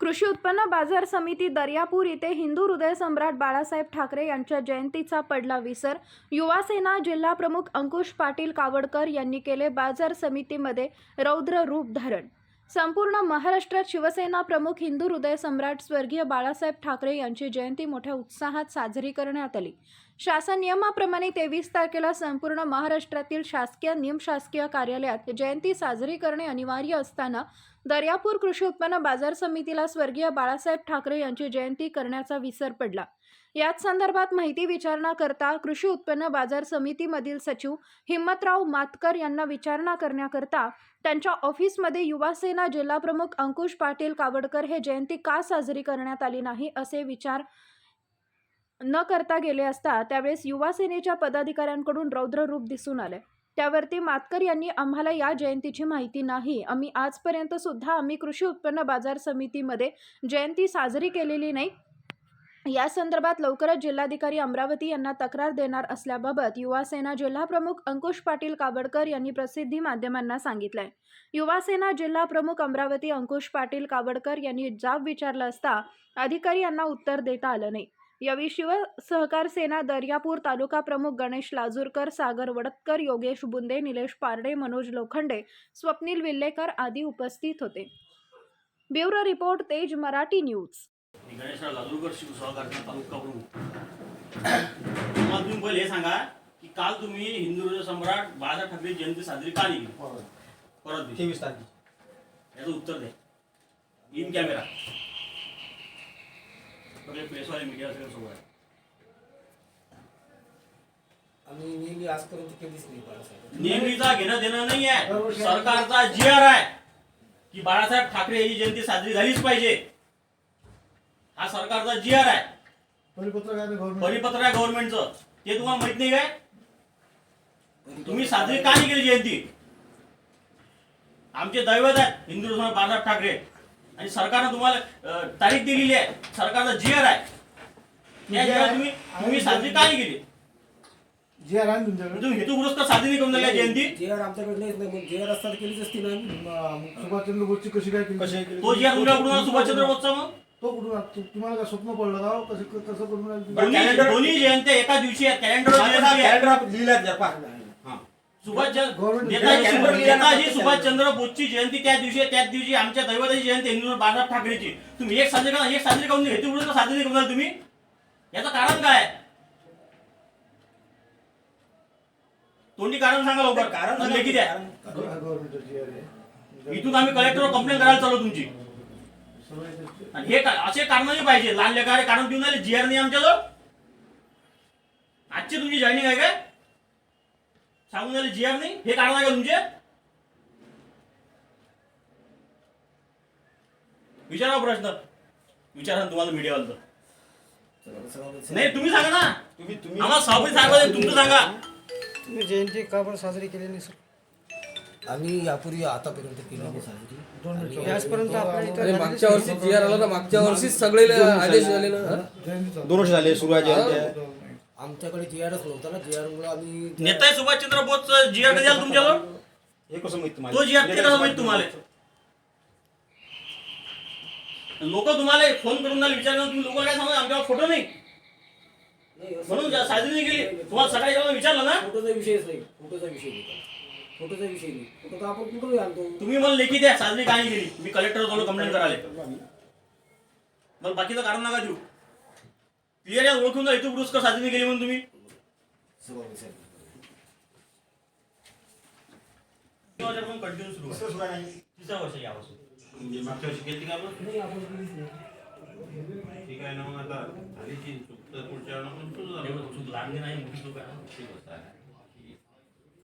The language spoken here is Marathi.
कृषी उत्पन्न बाजार समिती दर्यापूर येथे हिंदू हृदय सम्राट बाळासाहेब ठाकरे यांच्या जयंतीचा पडला विसर. युवासेना जिल्हा प्रमुख अंकुश पाटील कावडकर यांनी केले बाजार समितीमध्ये रौद्र रूप धारण. संपूर्ण महाराष्ट्रात शिवसेना प्रमुख हिंदू हृदय सम्राट स्वर्गीय बाळासाहेब ठाकरे यांची जयंती मोठ्या उत्साहात साजरी करण्यात आली. शासन नियमाप्रमाणे तेवीस तारखेला संपूर्ण महाराष्ट्रातील शासकीय निमशासकीय कार्यालयात जयंती साजरी करणे अनिवार्य असताना दर्यापूर कृषी उत्पन्न बाजार समितीला स्वर्गीय बाळासाहेब ठाकरे यांची जयंती करण्याचा विसर पडला. याच संदर्भात माहिती विचारणा करता कृषी उत्पन्न बाजार समितीमधील सचिव हिम्मतराव मातकर यांना विचारणा करण्याकरता त्यांच्या ऑफिसमध्ये युवासेना जिल्हाप्रमुख अंकुश पाटील कावडकर हे जयंती का साजरी करण्यात आली नाही असे विचार न करता गेले असता त्यावेळेस युवासेनेच्या पदाधिकाऱ्यांकडून रौद्र रूप दिसून आले. त्यावरती मातकर यांनी आम्हाला या जयंतीची माहिती नाही. आम्ही आजपर्यंत सुद्धा आम्ही कृषी उत्पन्न बाजार समितीमध्ये जयंती साजरी केलेली नाही. या संदर्भात लवकरच जिल्हाधिकारी अमरावती यांना तक्रार देणार असल्याबाबत युवासेना जिल्हाप्रमुख अंकुश पाटील काबडकर यांनी प्रसिद्धी माध्यमांना सांगितलंय. युवासेना जिल्हा प्रमुख अमरावती अंकुश पाटील कावडकर यांनी जाब विचारला असता अधिकारी यांना उत्तर देता आलं नाही. यावेळी शिव सहकार सेना दर्यापूर तालुका प्रमुख गणेश लाजूरकर सागर वडतकर योगेश बुंदे निलेश पारडे मनोज लोखंडे स्वप्नील विल्लेकर आदी उपस्थित होते. Bureau report Tej Marathi news. तालुका प्रमुख. तुम्ही पहिले हे सांगा की काल तुम्ही हिंदू सम्राट बाळासाहेब ठाकरे जयंती साजरी का केली? परत. तेवीस तारीख याचं उत्तर द्या. इन कॅमेरा सगळे प्रेसवाले मीडिया सगळे सोबत. आहे आम्ही नेहमी आजपर्यंत कधीच नाही बाळासाहेब नेहमीचा घेणं देणं नाही आहे. सरकारचा जी आर आहे की बाळासाहेब ठाकरे यांची जयंती साजरी झालीच पाहिजे. हा सरकारचा जी आर आहे. परिपत्रक आहे गव्हर्नमेंट परिपत्र आहे गव्हर्नमेंटचं ते तुम्हाला माहीत नाही काय? तुम्ही साजरी का नाही केली जयंती? आमचे दैवत आहे हिंदू बाळासाहेब ठाकरे. आणि सरकारनं तुम्हाला तारीख दिलेली आहे. सरकारचा जी आर आहे. त्या जी आर तुम्ही तुम्ही साजरी का नाही केली? जे आहे ना तुमच्याकडे? तुम्ही हेतुपुरस्कार साजरी नाही करून राहिल्या जयंती? जे आर आमच्याकडे नाही मग जे आर असतात केलीच असती ना. सुभाषचंद्र बोसची कशी काय केली? कशी? तो जी आर तुमच्याकडून आला? सुभाषचंद्र बोसचा मग? तो कुठून आला? तु- तुम्हाला काय स्वप्न पडलं का? हो? कसं कसं करून आली? दोन्ही calendar- दोन्ही जयंत्या एका दिवशी आहेत. कॅलेंडर कॅलेंडर लिहिलाय जर पहा. हा. सुभाष Government- नेताजी नेताजी सुभाषचंद्र बोसची जयंती त्या दिवशी त्याच दिवशी आमच्या दैवताची जयंती हिंदू बाळासाहेब ठाकरेची तुम्ही एक साजरी करा एक साजरी करून हेतुपुरस्कार साजरी नाही करून राहिले तुम्ही याचं कारण काय? तोंडी कारण सांगा लवकर कारण लेखी द्या हा. इथून आम्ही कलेक्टरवर कंप्लेंट करायला चालू तुमची आणि हे असे कारण नाही पाहिजे लहान लेखारे कारण देऊन आले जीआर नाही आमच्याजवळ आजची तुमची जॉईनिंग आहे काय सांगून आले जीआर नाही हे कारण आहे का तुमचे विचारा प्रश्न. विचारा ना तुम्हाला मीडियावालं नाही तुम्ही सांगा ना. तुम्ही तुम्ही आम्हाला सभापती सांगा तुमचं सांगा. तुम्ही जयंती का बरं साजरी केली नाही सर? आम्ही यापूर्वी आतापर्यंत केली नाही साजरी. आजपर्यंत आपल्या मागच्या वर्षी जी आर आला ना मागच्या वर्षी सगळे आदेश झाले ना. हा? दोन वर्ष झाले सुरू आहे आमच्याकडे जी आरच नव्हता ना जी आर मुळे आम्ही नेता सुभाषचंद्र बोस जीआर द्याल तुमच्याजवळ? हे कसं माहीत तो जीआर ते कसं माहीत तुम्हाला? लोक तुम्हाला फोन करून विचारणार तुम्ही लोक काय सांगा? आमच्यावर फोटो नाही. म्हणून जा- साजरी नाही केली. तुम्हाला सकाळी जेव्हा विचारलं ना? फोटोचा विषयच नाही फोटोचा विषय नाही. फोटोचा विषय नाही. फोटो तर आपण कुठून आणतो? तुम्ही मला लेखी द्या साजरी का नाही केली. मी कलेक्टर जवळ कंप्लेंट करायला मला बाकीचं कारण नका देऊ. क्लिअर या ओळखून जा हेतू पुरस्कार साजरी केली म्हणून तुम्ही? कंटिन्यू सुरू आहे. आहे वर्ष यापासून म्हणजे मागच्या वर्षी केली का आपण? ठीक आहे ना मग आता झाली ती चूक. तर पुढच्या वेळेला पण सुरू झालं. एवढं चूक लागली नाही मोठी चूक आहे ठीक आहे.